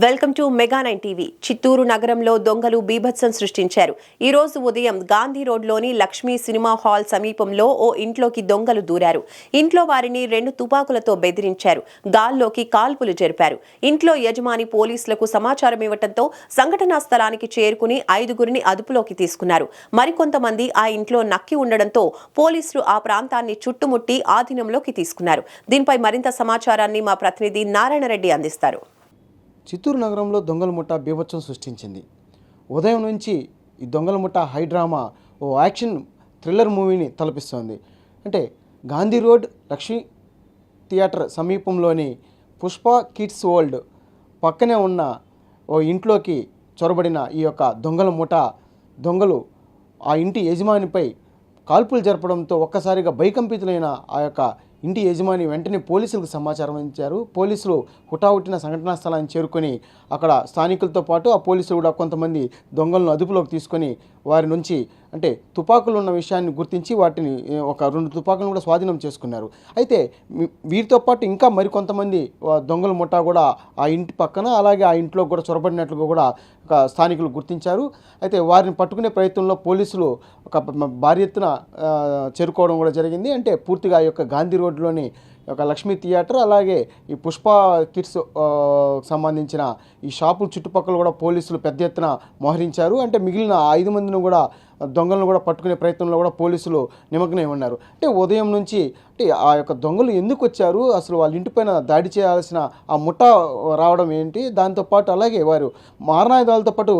Welcome to mega nine TV. Chittoor నగరంలో దొంగలు బీభత్సం సృష్టించారు. ఈ రోజు ఉదయం గాంధీ రోడ్లోని లక్ష్మీ సినిమా హాల్ సమీపంలో ఓ ఇంట్లోకి దొంగలు దూరారు. ఇంట్లో వారిని రెండు తుపాకులతో బెదిరించారు. గాల్లోకి కాల్పులు జరిపారు. ఇంట్లో యజమాని పోలీసులకు సమాచారం ఇవ్వడంతో సంఘటనా స్థలానికి చేరుకుని ఐదుగురిని అదుపులోకి తీసుకున్నారు. మరికొంతమంది ఆ ఇంట్లో నక్కి ఉండడంతో పోలీసులు ఆ ప్రాంతాన్ని చుట్టుముట్టి ఆధీనంలోకి తీసుకున్నారు. దీనిపై మరింత సమాచారాన్ని మా ప్రతినిధి నారాయణరెడ్డి అందిస్తారు. చిత్తూరు నగరంలో దొంగల ముఠా బీభత్సం సృష్టించింది. ఉదయం నుంచి ఈ దొంగల ముఠా హై డ్రామా ఓ యాక్షన్ థ్రిల్లర్ మూవీని తలపిస్తోంది. అంటే గాంధీ రోడ్ లక్ష్మీ థియేటర్ సమీపంలోని పుష్ప కిడ్స్ వరల్డ్ పక్కనే ఉన్న ఓ ఇంట్లోకి చొరబడిన ఈ యొక్క దొంగల ముఠా దొంగలు ఆ ఇంటి యజమానిపై కాల్పులు జరపడంతో ఒక్కసారిగా భయకంపితులైన ఆ యొక్క ఇంటి యజమాని వెంటనే పోలీసులకు సమాచారం ఇచ్చారు పోలీసులు హుటాహుటిన సంఘటనా స్థలాన్ని చేరుకొని అక్కడ స్థానికులతో పాటు ఆ పోలీసులు కూడా కొంతమంది దొంగలను అదుపులోకి తీసుకొని వారి నుంచి అంటే తుపాకులు ఉన్న విషయాన్ని గుర్తించి వాటిని ఒక రెండు తుపాకులను కూడా స్వాధీనం చేసుకున్నారు. అయితే వీరితో పాటు ఇంకా మరికొంతమంది దొంగల ముఠా కూడా ఆ ఇంటి పక్కన అలాగే ఆ ఇంట్లో కూడా చొరబడినట్లుగా కూడా ఒక స్థానికులు గుర్తించారు. అయితే వారిని పట్టుకునే ప్రయత్నంలో పోలీసులు ఒక భారీ ఎత్తున చేరుకోవడం కూడా జరిగింది. అంటే పూర్తిగా ఆ యొక్క గాంధీ రోడ్లోని ఒక లక్ష్మీ థియేటర్ అలాగే ఈ పుష్ప కిట్స్ సంబంధించిన ఈ షాపుల చుట్టుపక్కల కూడా పోలీసులు పెద్ద ఎత్తున మోహరించారు. అంటే మిగిలిన ఐదు మందిని కూడా దొంగలను కూడా పట్టుకునే ప్రయత్నంలో కూడా పోలీసులు నిమగ్నమై ఉన్నారు. అంటే ఉదయం నుంచి అంటే ఆ యొక్క దొంగలు ఎందుకు వచ్చారు? అసలు వాళ్ళ ఇంటిపైన దాడి చేయాల్సిన ఆ ముఠా రావడం ఏంటి? దాంతోపాటు అలాగే వారు మారణాయుధాలతో పాటు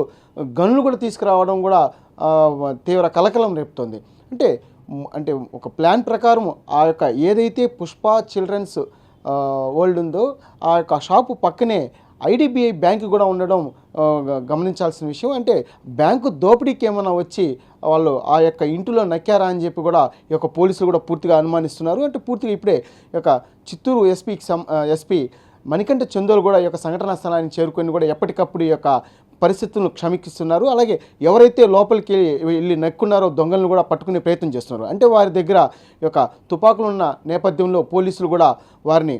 గనులు కూడా తీసుకురావడం కూడా తీవ్ర కలకలం రేపుతోంది. అంటే అంటే ఒక ప్లాన్ ప్రకారం ఆ యొక్క ఏదైతే పుష్ప చిల్డ్రన్స్ వరల్డ్ ఉందో ఆ యొక్క షాపు పక్కనే ఐడిబిఐ బ్యాంకు కూడా ఉండడం గమనించాల్సిన విషయం. అంటే బ్యాంకు దోపిడీకి ఏమైనా వచ్చి వాళ్ళు ఆ యొక్క ఇంటిలో నక్కారా అని చెప్పి కూడా ఈ యొక్క పోలీసులు కూడా పూర్తిగా అనుమానిస్తున్నారు. అంటే పూర్తిగా ఇప్పుడే ఈ యొక్క చిత్తూరు ఎస్పీకి సం ఎస్పీ మణికంఠ చందోలు కూడా ఈ యొక్క సంఘటనా స్థలానికి చేరుకొని కూడా ఎప్పటికప్పుడు ఈ యొక్క పరిస్థితులను క్షమికిస్తున్నారు. అలాగే ఎవరైతే లోపలికి వెళ్ళి నక్కున్నారో దొంగలను కూడా పట్టుకునే ప్రయత్నం చేస్తున్నారు. అంటే వారి దగ్గర యొక్క తుపాకులు ఉన్న నేపథ్యంలో పోలీసులు కూడా వారిని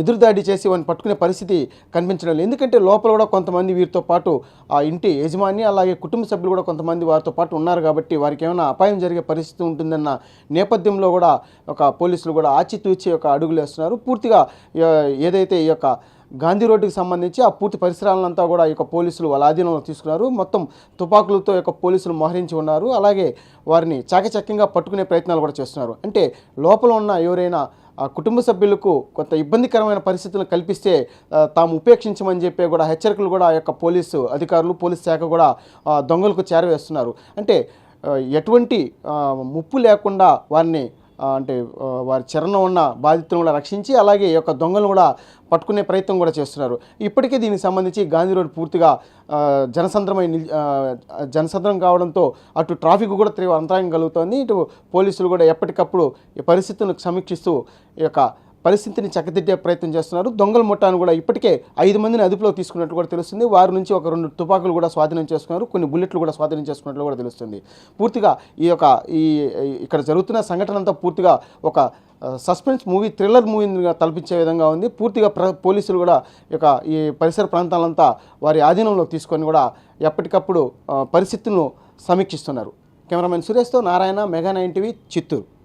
ఎదురుదాడి చేసి వారిని పట్టుకునే పరిస్థితి కనిపించడం లేదు. ఎందుకంటే లోపల కూడా కొంతమంది వీరితో పాటు ఆ ఇంటి యజమాని అలాగే కుటుంబ సభ్యులు కూడా కొంతమంది వారితో పాటు ఉన్నారు కాబట్టి వారికి ఏమైనా అపాయం జరిగే పరిస్థితి ఉంటుందన్న నేపథ్యంలో కూడా ఒక పోలీసులు కూడా ఆచితూచి ఒక అడుగులు వేస్తున్నారు. పూర్తిగా ఏదైతే ఈ యొక్క గాంధీ రోడ్డుకి సంబంధించి ఆ పూర్తి పరిసరాలంతా కూడా ఈ యొక్క పోలీసులు వాళ్ళ ఆధీనంలో తీసుకున్నారు. మొత్తం తుపాకులతో యొక్క పోలీసులు మోహరించి ఉన్నారు. అలాగే వారిని చాకచక్యంగా పట్టుకునే ప్రయత్నాలు కూడా చేస్తున్నారు. అంటే లోపల ఉన్న ఎవరైనా ఆ కుటుంబ సభ్యులకు కొంత ఇబ్బందికరమైన పరిస్థితులను కల్పిస్తే తాము ఉపేక్షించమని చెప్పే కూడా హెచ్చరికలు కూడా ఆ యొక్క పోలీసు అధికారులు పోలీస్ శాఖ కూడా దొంగలకు చేరవేస్తున్నారు. అంటే ఎటువంటి ముప్పు లేకుండా వారిని అంటే వారి చరణం ఉన్న బాధితులను కూడా రక్షించి అలాగే ఈ యొక్క దొంగలను కూడా పట్టుకునే ప్రయత్నం కూడా చేస్తున్నారు. ఇప్పటికే దీనికి సంబంధించి గాంధీ రోడ్ పూర్తిగా జనసంద్రమై జనసంద్రం కావడంతో అటు ట్రాఫిక్ కూడా తీవ్ర అంతరాయం కలుగుతోంది. ఇటు పోలీసులు కూడా ఎప్పటికప్పుడు ఈ పరిస్థితులను సమీక్షిస్తూ ఈ యొక్క పరిస్థితిని చక్కదిద్దే ప్రయత్నం చేస్తున్నారు. దొంగల ముఠాను కూడా ఇప్పటికే ఐదు మందిని అదుపులో తీసుకున్నట్టు కూడా తెలుస్తుంది. వారి నుంచి ఒక రెండు తుపాకులు కూడా స్వాధీనం చేసుకున్నారు. కొన్ని బుల్లెట్లు కూడా స్వాధీనం చేసుకున్నట్లు కూడా తెలుస్తుంది. పూర్తిగా ఈ యొక్క ఈ ఇక్కడ జరుగుతున్న సంఘటన అంతా పూర్తిగా ఒక సస్పెన్స్ మూవీ థ్రిల్లర్ మూవీగా తలపించే విధంగా ఉంది. పూర్తిగా ప్ర పోలీసులు కూడా ఈ యొక్క ఈ పరిసర ప్రాంతాలంతా వారి ఆధీనంలోకి తీసుకొని కూడా ఎప్పటికప్పుడు పరిస్థితులను సమీక్షిస్తున్నారు. Cameraman సురేష్తో Narayana mega nine TV Chittoor.